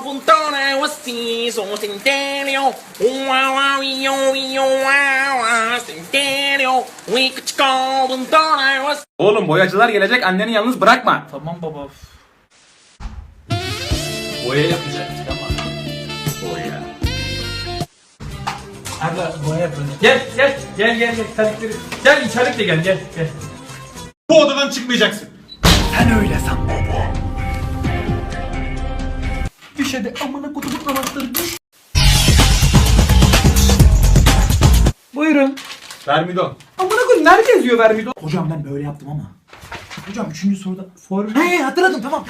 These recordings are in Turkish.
puntone, ossi, sono centennial. Wow, wow, yo, yo, wow, wow, centennial. We could go, puntone, ossi. Oğlum boyacılar gelecek anneni yalnız bırakma. Tamam baba. Boya yapacaktık ama. Boya. Aga boya yapalım. Gel gel gel gel gel terlikleri. Gel içerikle gel gel gel. Bu odadan çıkmayacaksın. Düş hadi amına kutubu anahtarı düş. Buyurun. Vermidon. Amına koyayım nerede yazıyor vermiyor? Hocam ben böyle yaptım ama. Hocam üçüncü soruda form... He hatırladım tamam.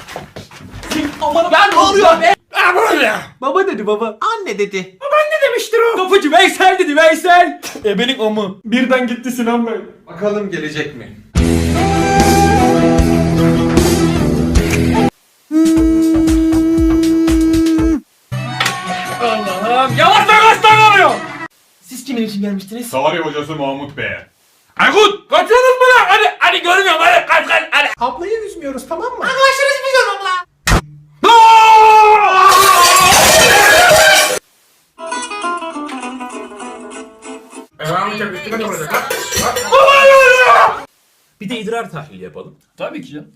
Aman ben ne oluyor be? Baba dedi baba. Anne dedi. Baba anne demiştir o. Kapıcı Veysel dedi Veysel. Ebenin amı. Birden gitti Sinan Bey. Bakalım gelecek mi? Kimin için gelmiştiniz? Tarih hocası Mahmut Bey. Aykut kaçıyorsunuz mu lan? Hadi hadi görmüyorum hadi kaç kaç hadi. Ablayı üzmüyoruz tamam mı? Bir de idrar tahlili yapalım. Tabii ki canım.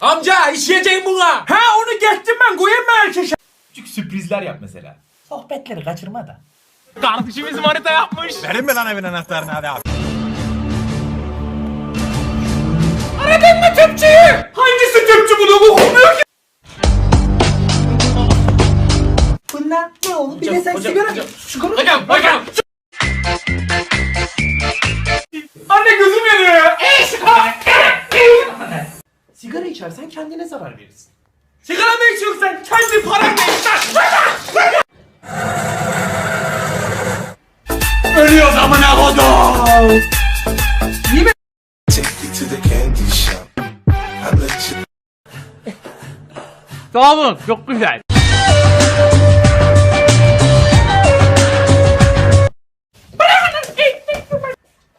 Amca işleyeceğim buna. Ha onu geçtim ben koyayım mı erkeşe? Küçük sürprizler yap mesela. Sohbetleri kaçırma da. Kardeşimiz manita yapmış. Verin mi lan evin anahtarını hadi abi. Aradın mı tüpçüyü? Hangisi tüpçü bunu bu olmuyor ki? Bunlar ne oldu? Bir de sen sigara... Sigara... Hocam hocam. Anne gözüm yanıyor ya. Sigara içersen kendine zarar verirsin. Sigara mı içiyorsun sen? Kendi paranla iç shop. I let you. Sağ olun. Çok güzel.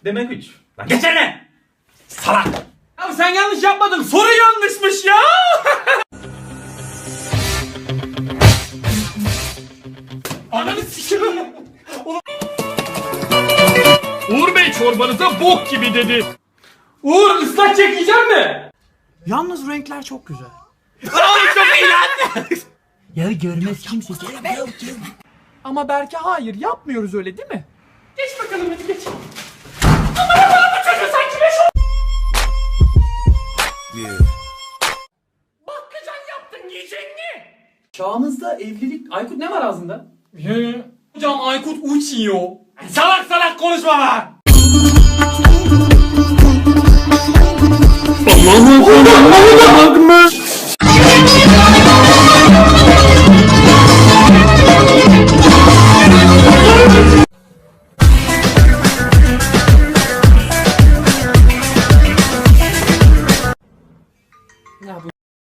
Demek üç. Lan geçene! Salak! Ya sen yanlış yapmadın. Soru yanlışmış ya! Ananı sikiyorum. Bey çorbanıza bok gibi dedi. Uğur ıslak çekeceğim mi? Yalnız renkler çok güzel. Oğlum çok iyi lan. Ya görmez kimse. Ama Berke hayır yapmıyoruz öyle değil mi? Geç bakalım hadi geç. Aman Allah'ım bu çocuğu sanki beş Yeah. Bakkacan yaptın yiyecek mi? Çağımızda evlilik... Aykut ne var ağzında? Hocam Aykut uçuyor. Salak salak konuşma lan. Thank you.